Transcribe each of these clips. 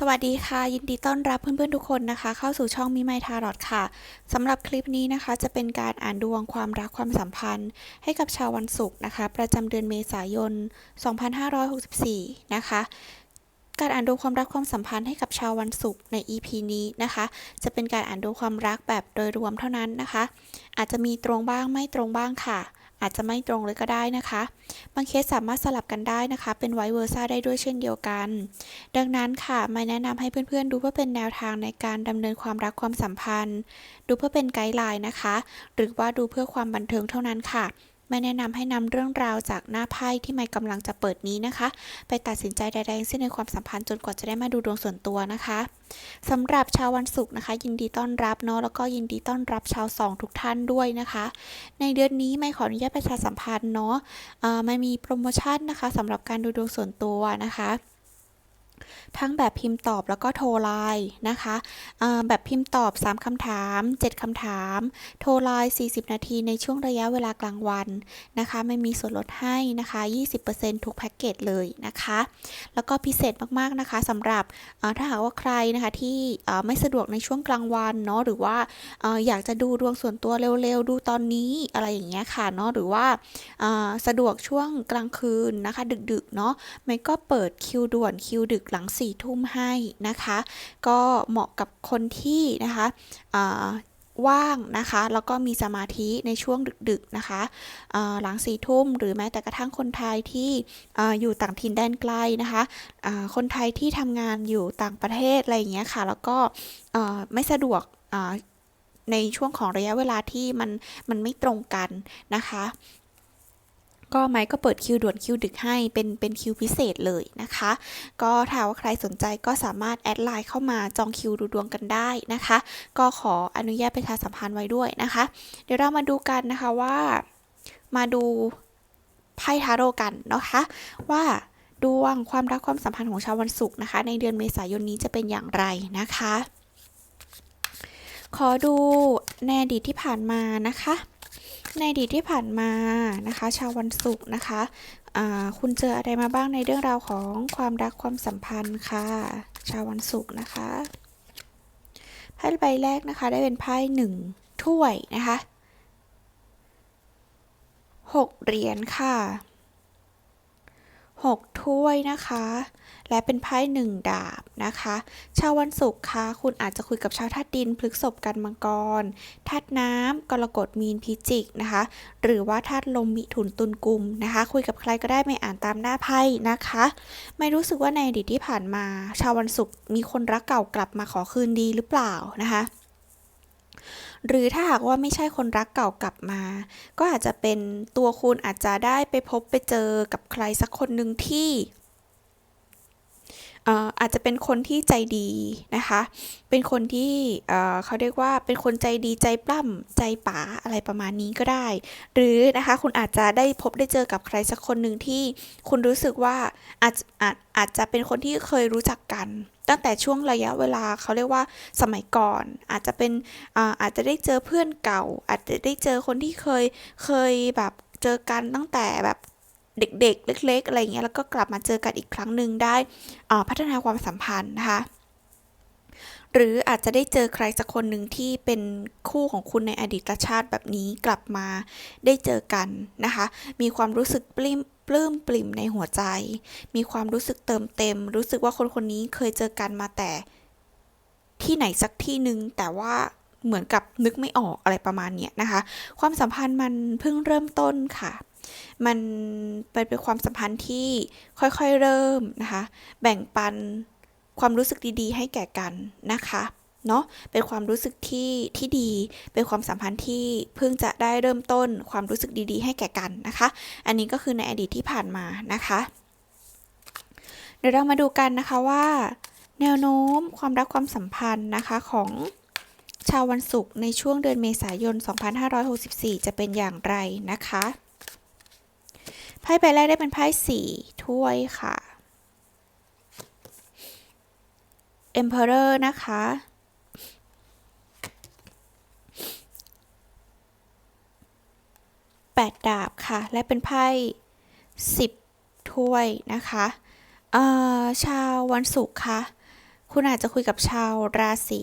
สวัสดีค่ะ ยินดีต้อนรับเพื่อนๆทุกคนนะคะ เข้าสู่ช่องมิไมทารอดค่ะสำหรับคลิปนี้นะคะ จะเป็นการอ่านดวงความรักความสัมพันธ์ ให้กับชาววันศุกร์นะคะ ประจำเดือนเมษายน 2564 นะคะ การอ่านดวงความรักความสัมพันธ์ให้กับชาววันศุกร์ใน EP นี้นะคะ จะเป็นการอ่านดวงความรักแบบโดยรวมเท่านั้นนะคะ อาจจะมีตรงบ้างไม่ตรงบ้างค่ะ อาจจะไม่ตรงเลยก็ได้นะคะ บางเคสสามารถสลับกันได้นะคะ เป็นไวเวอร์ซ่าได้ด้วยเช่นเดียวกัน ดังนั้นค่ะไม่แนะนำให้เพื่อนๆ ดูเพื่อเป็นแนวทางในการดำเนินความรักความสัมพันธ์ ดูเพื่อเป็นไกด์ไลน์นะคะ หรือว่าดูเพื่อความบันเทิงเท่านั้นค่ะ ไม่แนะนำให้นำเรื่องราวจากหน้าไพ่ที่ไม่กำลังจะเปิดนี้นะคะ ไปตัดสินใจใดๆทั้งสิ้นในความสัมพันธ์จนกว่าจะได้มาดูดวงส่วนตัวนะคะสำหรับชาววันศุกร์นะคะ ยินดีต้อนรับเนาะแล้วก็ยินดีต้อนรับชาวสองทุกท่านด้วยนะคะ ในเดือนนี้ไม่ขออนุญาตประชาสัมพันธ์เนาะไม่มีโปรโมชั่นนะคะสำหรับการดูดวงส่วนตัวนะคะ ทั้งแบบพิมพ์ตอบแล้วก็โทรไลน์นะคะแบบพิมพ์ตอบ 3คำถาม 7คำถาม โทรไลน์ 40 นาทีในช่วงระยะเวลากลางวันนะคะไม่มีส่วนลดให้นะคะ 20%ทุกแพ็กเกจเลยนะคะ แล้วก็พิเศษมากๆนะคะสำหรับถ้าหากว่าใครนะคะที่ไม่สะดวกในช่วงกลางวันเนาะหรือว่าออยากจะดูดวงส่วนตัวเร็วๆ ดูตอนนี้อะไรอย่างเงี้ยค่ะเนาะหรือว่าสะดวกช่วงกลางคืนนะคะ ดึกๆเนาะไมันก็เปิดคิวด่วนคิวดึกหลังสี่ทุ่มให้นะคะ ก็เหมาะกับคนที่นะคะว่างนะคะ แล้วก็มีสมาธิในช่วงดึกๆนะคะ หลังสี่ทุ่มหรือแม้แต่กระทั่งคนไทยที่อาอยู่ต่างถิ่นแดนไกลนะคะ คนไทยที่ทำงานอยู่ต่างประเทศอะไรอย่างเงี้ยค่ะ แล้วก็ไม่สะดวกในช่วงของระยะเวลาที่มันมันไม่ตรงกันนะคะ ก็ไม้ก็เปิดคิวด่วนคิวดึกให้เป็นเป็นคิวพิเศษเลยนะคะ ก็ถ้าว่าใครสนใจก็สามารถแอดไลน์เข้ามาจองคิวดูดวงกันได้นะคะ ก็ขออนุญาตประชาสัมพันธ์ไว้ด้วยนะคะ เดี๋ยวเรามาดูกันนะคะว่ามาดูไพ่ทาโร่กันนะคะ ว่าดวงความรักความสัมพันธ์ของชาววันศุกร์นะคะ ในเดือนเมษายนนี้จะเป็นอย่างไรนะคะ ขอดูในอดีตที่ผ่านมานะคะ ในอดีตที่ผ่านมานะคะ ชาววันศุกร์นะคะคุณเจออะไรมาบ้างในเรื่องราวของความรักความสัมพันธ์ค่ะ ชาววันศุกร์นะคะไพ่ใบแรกนะคะ ได้เป็นไพ่หนึ่งถ้วยนะคะหกเหรียญค่ะ หกถ้วยนะคะ และเป็นไพ่หนึ่งดาบนะคะ ชาววันศุกร์คะคุณอาจจะคุยกับชาวธาตุดินพฤษภกันมังกรธาตุน้ำกรกฎมีนพิจิกนะคะ หรือว่าธาตุลมมิถุนตุลกุมนะคะ คุยกับใครก็ได้ไม่อ่านตามหน้าไพ่นะคะ ไม่รู้สึกว่าในอดีตที่ผ่านมา ชาววันศุกร์มีคนรักเก่ากลับมาขอคืนดีหรือเปล่านะคะ หรือถ้าหากว่าไม่ใช่คนรักเก่ากลับมา ก็อาจจะเป็นตัวคุณอาจจะได้ไปพบไปเจอกับใครสักคนหนึ่งที่ อาจจะเป็นคนที่ใจดีนะคะ เป็นคนที่เขาเรียกว่าเป็นคนใจดีใจปล้ำใจป๋าอะไรประมาณนี้ก็ได้ หรือนะคะคุณอาจจะได้พบได้เจอกับใครสักคนหนึ่งที่คุณรู้สึกว่าอาจอาจอาจจะเป็นคนที่เคยรู้จักกัน ตั้งแต่ช่วงระยะเวลาเขาเรียกว่าสมัยก่อน อาจจะเป็นอาจจะได้เจอเพื่อนเก่า อาจจะได้เจอคนที่เคยเคยแบบเจอกันตั้งแต่แบบ เด็ก ๆ เล็ก ๆ อะไรอย่างเงี้ย แล้วก็กลับมาเจอกันอีกครั้งหนึ่งได้พัฒนาความสัมพันธ์นะคะ หรืออาจจะได้เจอใครสักคนหนึ่งที่เป็นคู่ของคุณในอดีตชาติแบบนี้กลับมาได้เจอกันนะคะ มีความรู้สึกปลื้มปลื้มปริ่มในหัวใจ มีความรู้สึกเติมเต็ม รู้สึกว่าคนคนนี้เคยเจอกันมาแต่ที่ไหนสักที่หนึ่งแต่ว่าเหมือนกับนึกไม่ออกอะไรประมาณเนี้ยนะคะ ความสัมพันธ์มันเพิ่งเริ่มต้นค่ะ มันเป็นความสัมพันธ์ที่ค่อยๆเริ่มนะคะ แบ่งปันความรู้สึกดีๆ ให้แก่กันนะคะเนาะเป็นความรู้สึกที่ที่ดี เป็นความสัมพันธ์ที่เพิ่งจะได้เริ่มต้นความรู้สึกดีๆ ให้แก่กันนะคะ อันนี้ก็คือในอดีตที่ผ่านมานะคะ เดี๋ยวเรามาดูกันนะคะว่า แนวโน้มความรักความสัมพันธ์นะคะของชาววันศุกร์ในช่วงเดือนเมษายน 2564 จะเป็นอย่างไรนะคะ ไพ่ใบแรกได้เป็นไพ่สี่ถ้วยค่ะ Emperor นะคะ แปดดาบค่ะ และเป็นไพ่สิบถ้วยนะคะเอ่อชาววันศุกร์ค่ะ คุณอาจจะคุยกับชาวราศี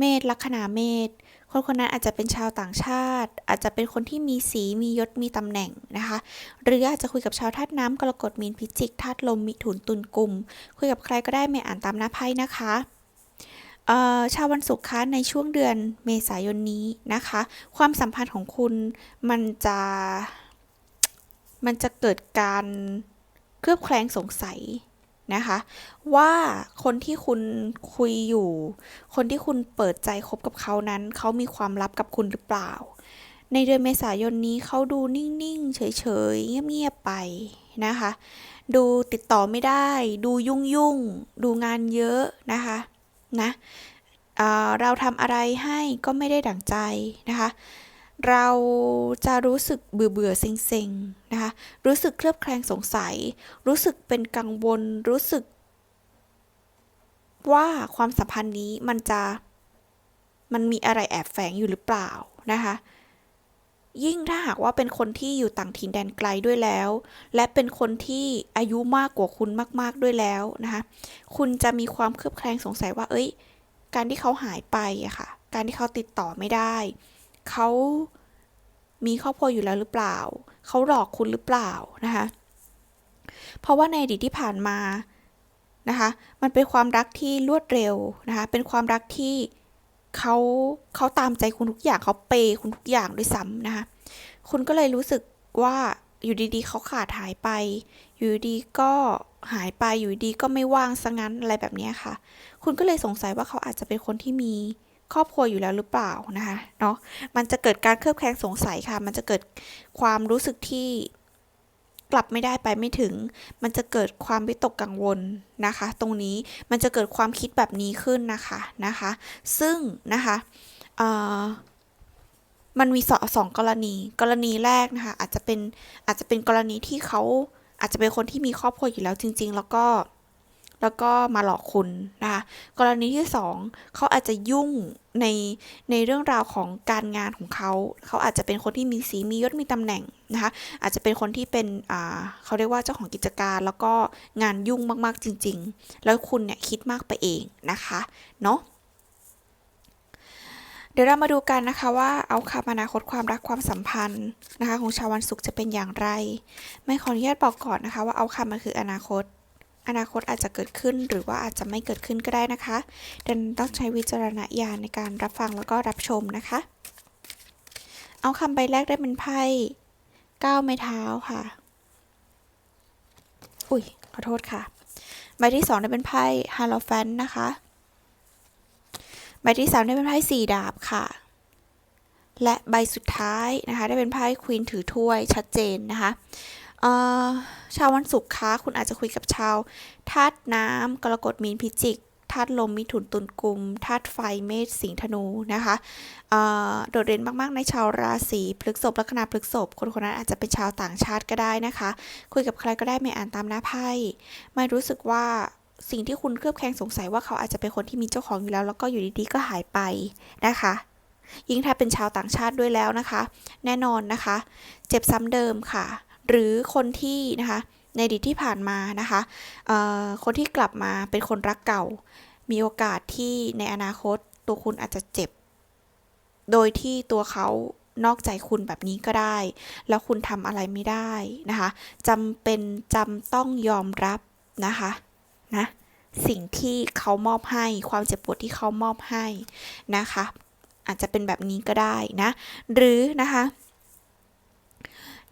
เมษลัคนาเมษคนคนนั้นอาจจะเป็นชาวต่างชาติ อาจจะเป็นคนที่มีสีมียศมีตำแหน่งนะคะ หรืออาจจะคุยกับชาวธาตุน้ำกรกฎมีนพิจิกธาตุลมมิถุนตุลกุม คุยกับใครก็ได้ไม่อ่านตามหน้าไพ่นะคะเอ่อชาววันศุกร์คะในช่วงเดือนเมษายนนี้นะคะ ความสัมพันธ์ของคุณมันจะมันจะเกิดการเคลือบแคลงสงสัย นะคะ ว่าคนที่คุณคุยอยู่ คนที่คุณเปิดใจคบกับเขานั้น เขามีความลับกับคุณหรือเปล่า ในเดือนเมษายนนี้เขาดูนิ่ง ๆ เฉย ๆ เงียบ ๆ ไปนะคะ ดูติดต่อไม่ได้ ดูยุ่ง ๆ ดูงานเยอะนะคะนะเเราทำอะไรให้ก็ไม่ได้ดั่งใจนะคะ เราจะรู้สึกเบื่อเบื่อเซ็งเซ็งๆนะคะ รู้สึกเคลือบแคลงสงสัย รู้สึกเป็นกังวล รู้สึก ว่าความสัมพันธ์นี้มันจะมันมีอะไรแอบแฝงอยู่หรือเปล่านะคะ ยิ่งถ้าหากว่าเป็นคนที่อยู่ต่างถิ่นแดนไกลด้วยแล้ว และเป็นคนที่อายุมากกว่าคุณมาก ๆด้วยแล้วนะคะ คุณจะมีความเคลือบแคลงสงสัยว่า เอ้ย การที่เขาหายไปอะค่ะ การที่เขาติดต่อไม่ได้ เขามีครอบครัวอยู่แล้วหรือเปล่า เขาหลอกคุณหรือเปล่านะคะ เพราะว่าในอดีตที่ผ่านมานะคะ มันเป็นความรักที่รวดเร็วนะคะ เป็นความรักที่เขาเขาตามใจคุณทุกอย่างเขาเปย์คุณทุกอย่างด้วยซ้ำนะคะ คุณก็เลยรู้สึกว่าอยู่ดีๆ เขาขาดหายไป อยู่ดีๆก็หายไป อยู่ดีๆก็ไม่ว่างซะงั้นอะไรแบบนี้ค่ะ คุณก็เลยสงสัยว่าเขาอาจจะเป็นคนที่มี ครอบครัวอยู่แล้วหรือเปล่านะคะเนาะมันจะเกิดการเคลือบแคลงสงสัยค่ะ มันจะเกิดความรู้สึกที่กลับไม่ได้ไปไม่ถึง มันจะเกิดความวิตกกังวลนะคะ ตรงนี้มันจะเกิดความคิดแบบนี้ขึ้นนะคะนะคะ ซึ่งนะคะมันมีสอสองกรณี กรณีแรกนะคะอาจจะเป็นอาจจะเป็นกรณีที่เขาอาจจะเป็นคนที่มีครอบครัวอยู่แล้วจริง ๆ แล้วก็ แล้วก็มาหลอกคุณนะคะกรณีที่สองเขาอาจจะยุ่งในในเรื่องราวของการงานของเขาเขาอาจจะเป็นคนที่มีสีมียศมีตำแหน่งนะคะอาจจะเป็นคนที่เป็นอ่าเขาเรียกว่าเจ้าของกิจการ แล้วก็งานยุ่งมากๆจริง ๆ แล้วคุณเนี่ยคิดมากไปเองนะคะเนาะเดี๋ยวเรามาดูกันนะคะว่าเอาคำอนาคตความรักความสัมพันธ์นะคะของชาววันศุกร์จะเป็นอย่างไร ไม่ขออนุญาตบอกก่อนนะคะว่าเอาคำมันคืออนาคต อนาคตอาจจะเกิดขึ้นหรือว่าอาจจะไม่เกิดขึ้นก็ได้นะคะดังนั้นต้องใช้วิจารณญาณในการรับฟังแล้วก็รับชมนะคะ เอาคำใบแรกได้เป็นไพ่ก้าวไม้เท้าค่ะ อุ้ยขอโทษค่ะ ใบที่สองได้เป็นไพ่ฮาโลแฟนนะคะ ใบที่สามได้เป็นไพ่สี่ดาบค่ะ และใบสุดท้ายนะคะ ได้เป็นไพ่ควีนถือถ้วยชัดเจนนะคะ ชาววันศุกร์คะคุณอาจจะคุยกับชาวธาตุน้ำกรกฎมีนพิจิกธาตุลมมิถุนตุลกุมธาตุไฟเมษสิงห์ธนูนะคะโดดเด่นมาก ๆ ในชาวราศีพฤษภลัคนาพฤษภคนคนนั้นอาจจะเป็นชาวต่างชาติก็ได้นะคะ คุยกับใครก็ได้ไม่อ่านตามหน้าไพ่ไม่รู้สึกว่าสิ่งที่คุณเคลือบแคลงสงสัยว่าเขาอาจจะเป็นคนที่มีเจ้าของอยู่แล้ว แล้วก็อยู่ดีๆก็หายไปนะคะยิ่งถ้าเป็นชาวต่างชาติด้วยแล้วนะคะ แน่นอนนะคะ เจ็บซ้ำเดิมค่ะ หรือคนที่นะคะ ในอดีตที่ผ่านมานะคะคนที่กลับมาเป็นคนรักเก่า มีโอกาสที่ในอนาคตตัวคุณอาจจะเจ็บ โดยที่ตัวเขานอกใจคุณแบบนี้ก็ได้ แล้วคุณทำอะไรไม่ได้นะคะจำเป็นจำต้องยอมรับนะคะนะสิ่งที่เขามอบให้ความเจ็บปวดที่เขามอบให้นะคะ อาจจะเป็นแบบนี้ก็ได้นะ หรือนะคะ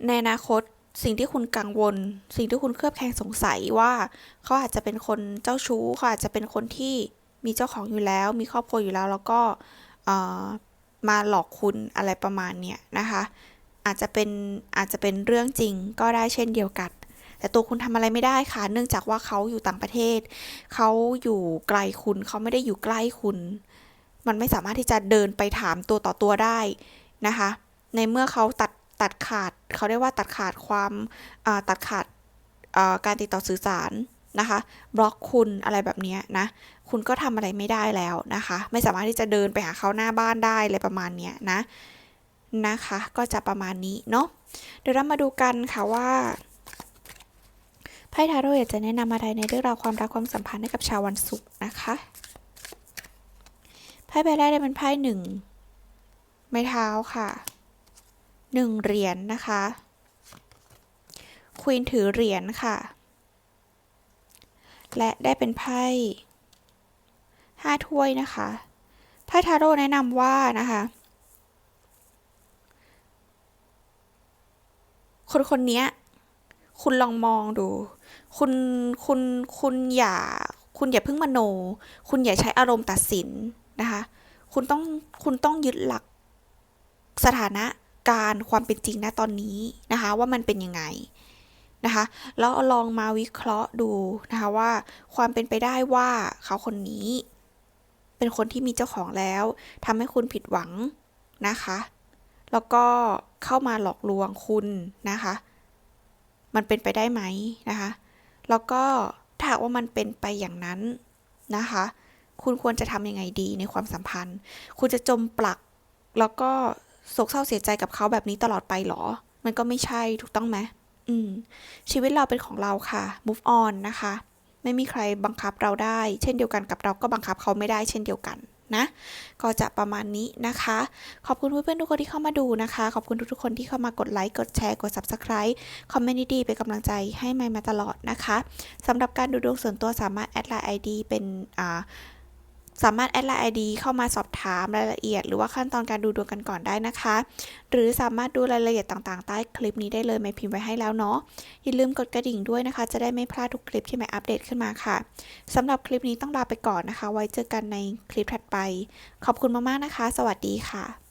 ในอนาคต สิ่งที่คุณกังวล สิ่งที่คุณเคลือบแคลงสงสัยว่าเขาอาจจะเป็นคนเจ้าชู้เขาอาจจะเป็นคนที่มีเจ้าของอยู่แล้ว มีครอบครัวอยู่แล้ว แล้วก็มาหลอกคุณอะไรประมาณเนี้ยนะคะ อาจจะเป็นอาจจะเป็นเรื่องจริงก็ได้เช่นเดียวกัน แต่ตัวคุณทำอะไรไม่ได้ค่ะ เนื่องจากว่าเขาอยู่ต่างประเทศ เขาอยู่ไกลคุณ เขาไม่ได้อยู่ใกล้คุณ มันไม่สามารถที่จะเดินไปถามตัวต่อตัวได้นะคะ ในเมื่อเขาตัด ตัดขาดเขาเรียกว่าตัดขาดความาตัดขาดาการติดต่อสื่อสารนะคะบล็อกคุณอะไรแบบนี้นะ คุณก็ทำอะไรไม่ได้แล้วนะคะ ไม่สามารถที่จะเดินไปหาเขาหน้าบ้านได้อะไรประมาณนี้นะนะคะ ก็จะประมาณนี้เนาะเดี๋ยวเรามาดูกันค่ะว่าไพ่ทาโร่อยากจะแนะนำอะไรในเรื่องราวความรักความสัมพันธ์ให้กับชาววันศุกร์นะคะไพ่ใบแรกได้เป็นไพ่หนึ่งไม้เท้าค่ะ หนึ่งเหรียญนะคะควีนถือเหรียญค่ะ และได้เป็นไพ่ห้าถ้วยนะคะไพ่ทาโร่แนะนำว่านะคะคนคนนี้คุณลองมองดู คุณคุณคุณอย่า คุณอย่าเพิ่งมโน คุณอย่าใช้อารมณ์ตัดสินนะคะ คุณต้องคุณต้องยึดหลักสถานะ การณ์ความเป็นจริงณตอนนี้นะคะ ว่ามันเป็นยังไงนะคะแล้วลองมาวิเคราะห์ดูนะคะว่าความเป็นไปได้ว่าเขาคนนี้ เป็นคนที่มีเจ้าของแล้วทำให้คุณผิดหวังนะคะ แล้วก็เข้ามาหลอกลวงคุณนะคะ มันเป็นไปได้ไหมนะคะ แล้วก็ถ้าว่ามันเป็นไปอย่างนั้นนะคะ คุณควรจะทำยังไงดีในความสัมพันธ์ คุณจะจมปลักแล้วก็ โศกเศร้าเสียใจกับเขาแบบนี้ตลอดไปหรอ มันก็ไม่ใช่ถูกต้องไหมอืม ชีวิตเราเป็นของเราค่ะ move on นะคะ ไม่มีใครบังคับเราได้ เช่นเดียวกันกับเราก็บังคับเขาไม่ได้เช่นเดียวกันนะ ก็จะประมาณนี้นะคะ ขอบคุณเพื่อนๆทุกคนที่เข้ามาดูนะคะ ขอบคุณทุกๆคนที่เข้ามากดไลค์ กดแชร์ กด subscribe คอมเมนต์ดีๆเป็นกำลังใจให้ไมค์มาตลอดนะคะสำหรับการดูดวงส่วนตัวสามารถแอดไลน์ ID เป็นอ่า สามารถแอดไลน์ไอดีเข้ามาสอบถามรายละเอียด หรือว่าขั้นตอนการดูดวงกันก่อนได้นะคะ หรือสามารถดูรายละเอียดต่างๆ ใต้คลิปนี้ได้เลยไม่พิมพ์ไว้ให้แล้วเนาะอย่าลืมกดกระดิ่งด้วยนะคะ จะได้ไม่พลาดทุกคลิปที่ไม่อัปเดตขึ้นมาค่ะสำหรับคลิปนี้ต้องลาไปก่อนนะคะ ไว้เจอกันในคลิปถัดไป ขอบคุณมากๆนะคะ สวัสดีค่ะ